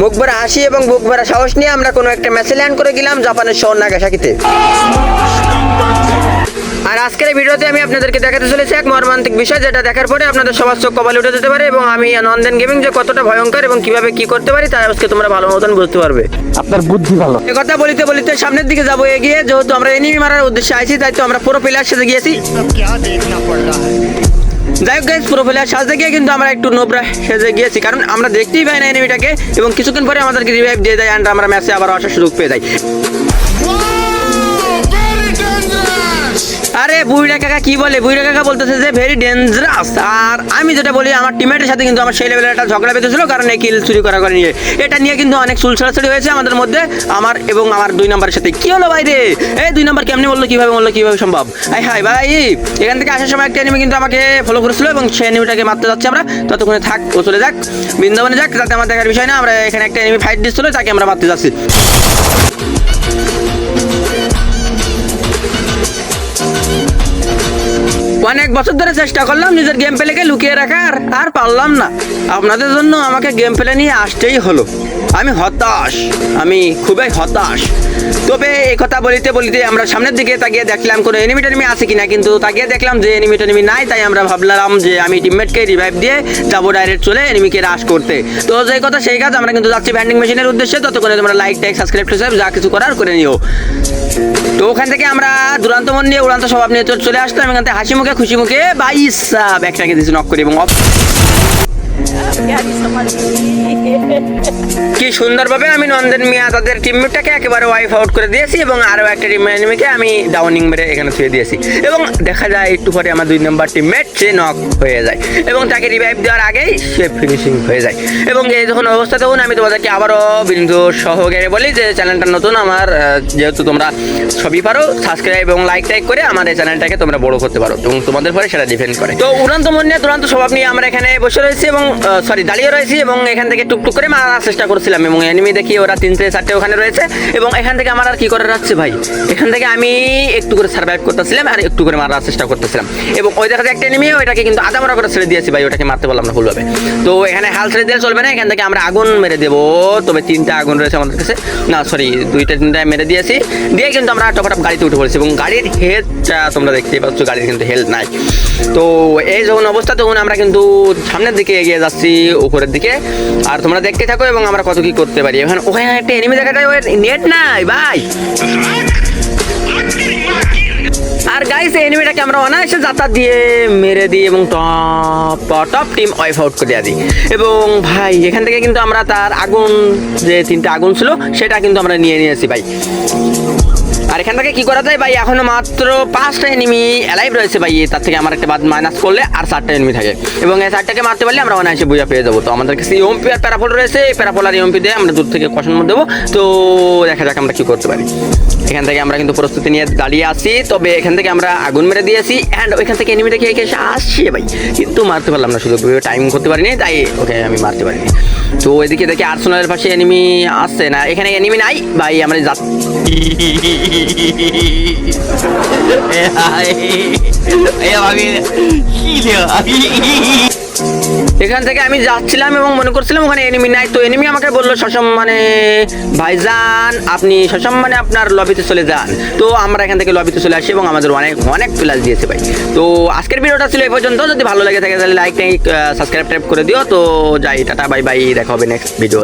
মুখ ভরা হাসি এবং বুক ভরা সাহস নিয়ে আমরা কোনো একটা ম্যাচে ল্যান্ড করে গেলাম জাপানের শহর নাগাসাকিতে। আর আজকের ভিডিওতে আমি আপনাদেরকে দেখাতে চলেছি এক মর্মান্তিক বিষয় যেটা দেখার পরে আপনাদের সবার চোখ কপালে উঠে যেতে পারে এবং আমি নন্দন গেমিং যে কতটা ভয়ঙ্কর এবং কীভাবে কি করতে পারি তাই আজকে তোমরা ভালো মতন বুঝতে পারবে। আপনার বুদ্ধি ভালো। এ কথা বলিতে বলিতে সামনের দিকে যাব এগিয়ে যেহেতু আমরা এনিমি মারার উদ্দেশ্যে আইছি তাই তো আমরা পুরো প্লেয়ার সাথে গিয়েছি। যাই হোক গাইজ পুরো প্লেয়ার সাজতে গিয়ে কিন্তু আমরা একটু নোবরা সেজে গিয়েছি। কারণ আমরা দেখতেই পাই না এনিমিটাকে এবং কিছুক্ষণ পরে আমাদেরকে রিভাইভ দিয়ে দেয় অ্যান্ড আমরা ম্যাচে আবার আসার সুযোগ পেয়ে যাই। আরে বুইরা কাকা কি বলে? বুইরা কাকা বলতেছে যে ভেরি ডেঞ্জারাস আর আমি যেটা বলি, আমার টিমের সাথে কিন্তু আমার সেই লেভেলের একটা ঝগড়া বেঁধেছিল, কারণ এই কিল চুরি করা করে নিয়ে। এটা নিয়ে কিন্তু অনেক সুলছাড়াছড়ি হয়েছে আমাদের মধ্যে, আমার এবং আমার দুই নম্বরের সাথে। কি হলো ভাই রে? এই দুই নম্বর কেমনি বলল কীভাবে বলল কীভাবে সম্ভব? আই হাই, ভাই, এখান থেকে আসার সময় একটা এনিমি কিন্তু আমাকে ফলো করেছিল এবং সেই এনিমিটাকে মারতে যাচ্ছি আমরা। ততক্ষণে থাক, ও চলে যাক, বৃন্দাবনে যাক তাতে আমার দেখার বিষয় না, আমরা এখানে একটা এনিমি ফাইট দিচ্ছিল, তাকে আমরা মারতে যাচ্ছি। অনেক বছর ধরে চেষ্টা করলাম নিজের গেম প্লেকে লুকিয়ে রাখার, আর পারলাম না। আপনাদের জন্য আমাকে গেম প্লে নিয়ে আসতেই হলো। আমি হতাশ, আমি খুবই হতাশ। তবে এই কথা বলিতে বলিতে আমরা সামনের দিকে তাকিয়ে দেখলাম, কোনো এনিমি টেনিমি আছে কিনা? কিন্তু তাকিয়ে দেখলাম যে এনিমি টেনিমি নাই, তাই আমরা ভাবলাম যে আমি টিমমেটকে রিভাইভ দিয়ে যাব ডাইরেক্ট চলে এনিমিকে রাশ করতে। তো যে কথা সেই কাজ, আমরা কিন্তু যাচ্ছি ব্যান্ডিং মেশিনের উদ্দেশ্যে। ততক্ষণে তোমরা লাইক টাইক সাবস্ক্রাইব টুসাইব যা কিছু করার করে নিও। তো ওখান থেকে আমরা দুরান্ত মন নিয়ে, উড়ান্ত স্বভাব নিয়ে চলে আসলাম। এখান থেকে হাসি মুখে, খুশি মুখে বাইশ ব্যাগটাকে দিয়েছি নক করি এবং কি সুন্দরভাবে আমি নন্দন মিয়া তাদের টিমমেটটাকে একেবারে ওয়াইফ আউট করে দিয়েছি এবং আরও একটা টিম এনিমিকে আমি ডাউনিং মেরে এখানে ছুঁয়ে দিয়েছি। এবং দেখা যায় একটু পরে আমার দুই নম্বর টিমমেট সে নক হয়ে যায় এবং তাকে রিভাইভ দেওয়ার আগেই সে ফিনিশিং হয়ে যায়। এবং এই যখন অবস্থা তখন আমি তোমাদেরকে আবারও বিন্দু সহকারে বলি যে চ্যানেলটা নতুন আমার যেহেতু তোমরা সবই পারো সাবস্ক্রাইব এবং লাইক টাইক করে আমার এই চ্যানেলটাকে তোমরা বড় করতে পারো এবং তোমাদের পরে সেটা ডিপেন্ড করে। তো উড়ান্ত মন নিয়ে দুরান্ত স্বভাব নিয়ে আমরা এখানে বসে রয়েছি এবং সরি দাঁড়িয়ে রয়েছি এবং এখান থেকে টুকটুক করে মারার চেষ্টা করছিলাম এবং এনিমি দেখি ওরা তিনটে চারটে ওখানে রয়েছে এবং এখান থেকে আমার আর কি করে রাখছে ভাই? এখান থেকে আমি একটু করে সার্ভাইভ করতেছিলাম আর একটু করে মারার চেষ্টা করতেছিলাম। এবং ওই দেখা যায় একটা এনিমি ওইটাকে কিন্তু আধা করে ছেড়ে দিয়েছি ভাই, ওটাকে মারতে পারলাম না ভুলভাবে। তো এখানে হাল ছেড়ে দিলে চলবে না, এখান থেকে আমরা আগুন মেরে দেবো। তবে তিনটা আগুন রয়েছে আমাদের কাছে। না সরি দুইটা তিনটা মেরে দিয়েছি। দিয়ে কিন্তু আমরা টপাটপ গাড়িতে উঠে পড়েছি এবং গাড়ির হেডটা তোমরা দেখতেই পাচ্ছ, গাড়ির কিন্তু হেল্প নাই। তো এই যখন অবস্থা, তখন আমরা কিন্তু সামনের দিকে এগিয়ে যাচ্ছি। উপরের দিকে। আর তোমরা দেখতে থাকো এবং আমরা কত কি করতে পারি। এখন ওখানে একটা এনিমি দেখা যায় নেট নাই, ভাই। আর গাইস এই এনিমিটাকে আমরা অনায়াসে যাতা দিয়ে মেরে দিই এবং top top team wipe out করে দিই। এবং ভাই, এখান থেকে কিন্তু আমরা তার আগুন, যে তিনটা আগুন ছিল, সেটা কিন্তু আমরা নিয়ে নিয়েছি, ভাই। আর এখান থেকে কি করা যায় ভাই? এখনও মাত্র পাঁচটা এনিমি অ্যালাইভ রয়েছে ভাই। তার থেকে আমার একটা বাদ মাইনাস করলে আর চারটা এনিমি থাকে। এবং এই চারটাকে মারতে পারলে আমরা অনায়াসে বুঝা পেয়ে যাব। তো আমাদের কাছে ইউএমপি আর প্যারাফল রয়েছে। এই প্যারাফল আর ইউএমপি দিয়ে আমরা দূর থেকে কষণ দেবো। তো দেখা যাক আমরা কি করতে পারি। এখান থেকে আমরা কিন্তু প্রস্তুতি নিয়ে দাঁড়িয়ে আছি। তবে এখান থেকে আমরা আগুন মেরে দিয়েছি। অ্যান্ড ওইখান থেকে এনিমি দেখে এসে আসছে ভাই। কিন্তু মারতে পারলাম না। শুধু টাইম করতে পারিনি। তাই ওকে আমি মারতে পারিনি। তো এদিকে দেখি আর্সেনালের পাশে এনিমি আসছে না? এখানে এনিমি নাই। ভাই, আমরা যা এখান থেকে আমি যাচ্ছিলাম এবং মনে করছিলাম ওখানে এনিমি নাই, তো এনিমি আমাকে বলল সসম্মানে ভাইজান, আপনি সসম্মানে আপনার লবিতে চলে যান। তো আমরা এখান থেকে লবিতে চলে আসি এবং আমাদের অনেক অনেক প্লাস দিয়েছে ভাই। তো আজকের ভিডিওটা ছিল এই পর্যন্ত। যদি ভালো লাগে থাকে, তাহলে লাইক টাইক সাবস্ক্রাইব টাইপ করে দিও। তো যাই, টাটা বাই বাই দেখা হবে নেক্সট ভিডিও